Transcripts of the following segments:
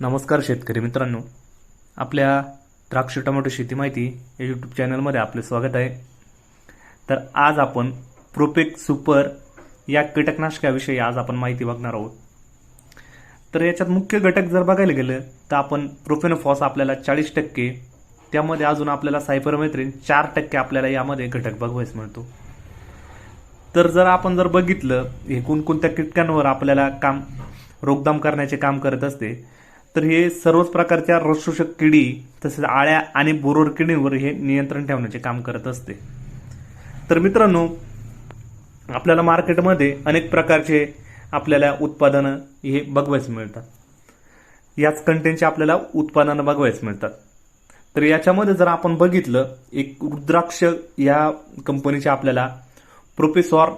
नमस्कार शेतकरी मित्रांनो. आपल्या द्राक्ष टोमॅटो शेती माहिती या यूट्यूब चॅनलमध्ये आपले स्वागत आहे. तर आज आपण प्रोपेक सुपर या कीटकनाशकाविषयी आज आपण माहिती बघणार आहोत. तर याच्यात मुख्य घटक जर बघायला गेलं तर आपण प्रोफेनोफॉस आपल्याला चाळीस टक्के त्यामध्ये अजून आपल्याला सायपरमेथ्रिन चार टक्के आपल्याला यामध्ये घटक बघवायस मिळतो तर जर आपण जर बघितलं हे कोणकोणत्या कीटकांवर आपल्याला काम रोगदाम करण्याचे काम करत असते तर हे सर्वच प्रकारच्या रसशोषक किडी तसेच आळ्या आणि बोरोर किडींवर हे नियंत्रण ठेवण्याचे काम करत असते. तर मित्रांनो आपल्याला मार्केटमध्ये अनेक प्रकारचे आपल्याला उत्पादनं हे बघवायला मिळतात. याच कंटेंटचे आपल्याला उत्पादनं बघवायचं मिळतात. तर याच्यामध्ये जर आपण बघितलं एक रुद्राक्ष या कंपनीचे आपल्याला प्रोफेसॉर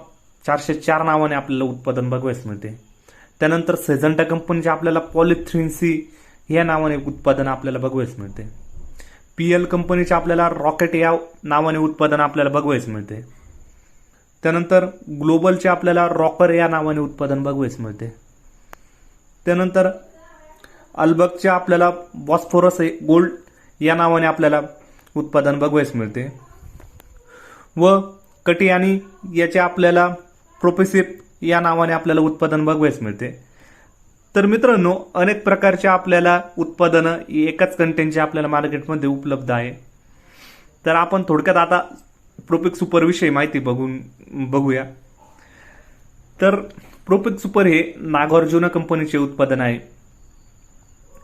चारशे चार नावाने आपल्याला उत्पादन बघवायला मिळते. त्यानंतर सेझंटा कंपनीचे आपल्याला पॉलिथ्रिन सी या नावाने उत्पादन आपल्याला बघवायच मिळते. पी एल कंपनीचे आपल्याला रॉकेट या नावाने उत्पादन आपल्याला बघवायच मिळते. त्यानंतर ग्लोबलचे आपल्याला रॉकर या नावाने उत्पादन बघवायच मिळते. त्यानंतर अल्बकचे आपल्याला बॉस्फोरस गोल्ड या नावाने आपल्याला उत्पादन बघवायस मिळते. व कटी आणि याचे आपल्याला प्रोपेसिप या नावाने आपल्याला उत्पादन बघवायच मिळते. तर मित्रांनो अनेक प्रकारचे आपल्याला उत्पादनं एकाच कंटेंटचे आपल्याला मार्केटमध्ये उपलब्ध आहे. तर आपण थोडक्यात आता प्रोपिक सुपरविषयी माहिती बघून बघूया. तर प्रोपिक सुपर हे नागार्जुन कंपनीचे उत्पादन आहे.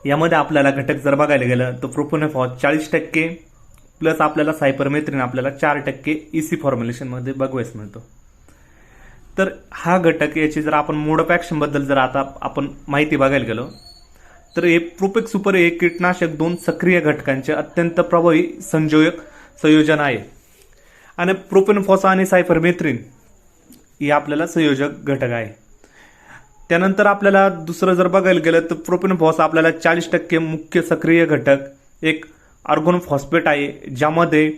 यामध्ये आपल्याला घटक जर बघायला गेलं तर प्रोपोनेफॉस चाळीस टक्के प्लस आपल्याला सायपरमेथ्रिन आपल्याला चार टक्के इसी फॉर्म्युलेशनमध्ये बघवायस मिळतो. तर हा घटक याची जर आपण मोड ऑफ जर आता आपण माहिती बघायला गेलो तर हे प्रोपेक सुपर हे कीटनाशक दोन सक्रिय घटकांचे अत्यंत प्रभावी संयोजक संयोजन आहे. आणि प्रोपेनफॉसा आणि सायफरमेथ्रिन हे आपल्याला संयोजक घटक आहे. त्यानंतर आपल्याला दुसरं जर बघायला गेलं तर प्रोपेनफॉस आपल्याला चाळीस टक्के मुख्य सक्रिय घटक एक आर्गोन फॉस्फेट आहे ज्यामध्ये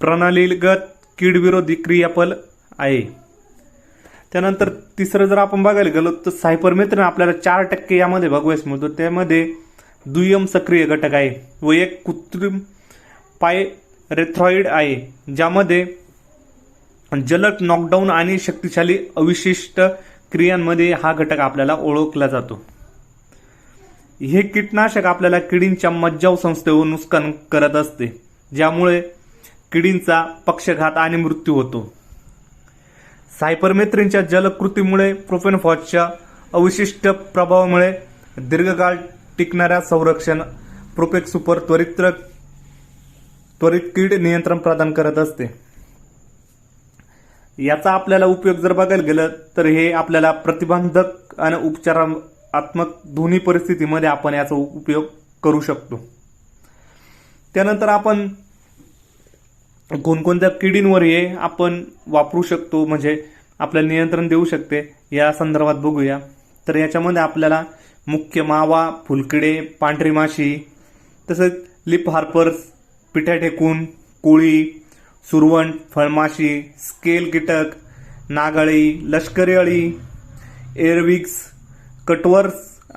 प्रणालीगत कीडविरोधी क्रियापल आहे. त्यानंतर तिसरं जर आपण बघायला गेलो तर सायपर मित्र आपल्याला चार टक्के यामध्ये बघवायस मिळतो त्यामध्ये दुय्यम सक्रिय घटक आहे व एक कृत्रिम पाय रेथ्रॉइड आहे ज्यामध्ये जलद नॉकडाऊन आणि शक्तिशाली अविशिष्ट क्रियांमध्ये हा घटक आपल्याला ओळखला जातो. हे कीटनाशक आपल्याला किडींच्या मज्जाव संस्थेवर नुकसान करत असते ज्यामुळे किडींचा पक्षघात आणि मृत्यू होतो. सायपरमेथ्रिनच्या जलकृतीमुळे प्रोफेनफॉसच्या अविशिष्ट प्रभावामुळे दीर्घकाळ टिकणाऱ्या संरक्षण प्रोपेक सुपर त्वरित त्वरित कीड नियंत्रण प्रदान करत असते. याचा आपल्याला उपयोग जर बघायला गेलं तर हे आपल्याला प्रतिबंधक आणि उपचारात्मक दोन्ही परिस्थितीमध्ये आपण याचा उपयोग करू शकतो. त्यानंतर आपण कोणकोणत्या किडींवर हे आपण वापरू शकतो म्हणजे आपल्याला नियंत्रण देऊ शकते या संदर्भात बघूया. तर याच्यामध्ये आपल्याला मुख्य मावा फुलकिडे पांढरी माशी तसंच लिप हार्पर्स पिठ्या ठेकून कोळी सुरवंट फळमाशी स्केल कीटक नागाळी लष्करी अळी एअरविक्स कटवर्स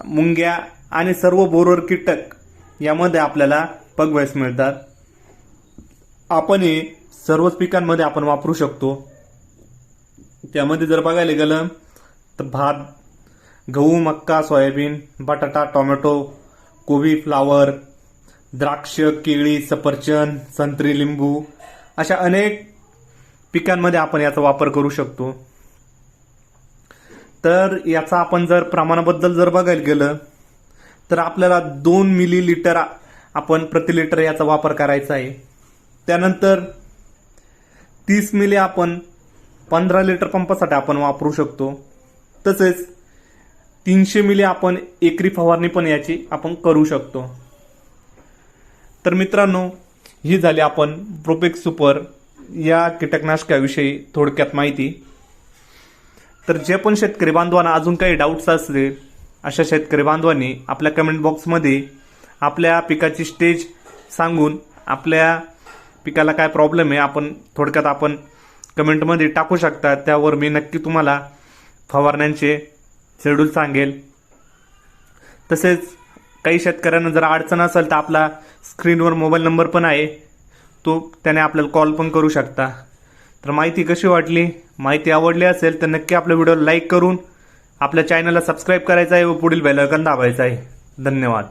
मुंग्या आणि सर्व बोरवर कीटक यामध्ये आपल्याला पगवयस मिळतात. आपण हे सर्वच पिकांमध्ये आपण वापरू शकतो. त्यामध्ये जर बघायला गेलं तर भात गहू मक्का सोयाबीन बटाटा टोमॅटो कोबी फ्लावर द्राक्ष केळी सफरचंद संत्री लिंबू अशा अनेक पिकांमध्ये आपण याचा वापर करू शकतो. तर याचा आपण जर प्रमाणाबद्दल जर बघायला गेलं तर आपल्याला दोन मिली लिटर आपण प्रति लिटर याचा वापर करायचा आहे. त्यानंतर तीस मिली आपण पंधरा लिटर पंपासाठी आपण वापरू शकतो. तसेच तीनशे मिली आपण एकरी फवारणी पण याची आपण करू शकतो. तर मित्रांनो ही झाली आपण प्रोपेक सुपर या कीटकनाशकाविषयी थोडक्यात माहिती. तर जे पण शेतकरी बांधवांना अजून काही डाऊट्स असतील अशा शेतकरी बांधवांनी आपल्या कमेंट बॉक्समध्ये आपल्या पिकाची स्टेज सांगून आपल्या पिकाला काय प्रॉब्लेम आहे आपण थोडक्यात आपण कमेंटमध्ये टाकू शकता. त्यावर मी नक्की तुम्हाला फवारण्यांचे शेड्यूल सांगेल. तसेच काही शेतकऱ्यांना जर अडचण असेल तर आपला स्क्रीनवर मोबाईल नंबर पण आहे. तो त्याने आपल्याला कॉल पण करू शकता. तर माहिती कशी वाटली? माहिती आवडली असेल तर नक्की आपल्या व्हिडिओला लाईक करून आपल्या चॅनलला सबस्क्राईब करायचं आहे व पुढील बेल आयकॉन दाबायचं आहे. धन्यवाद.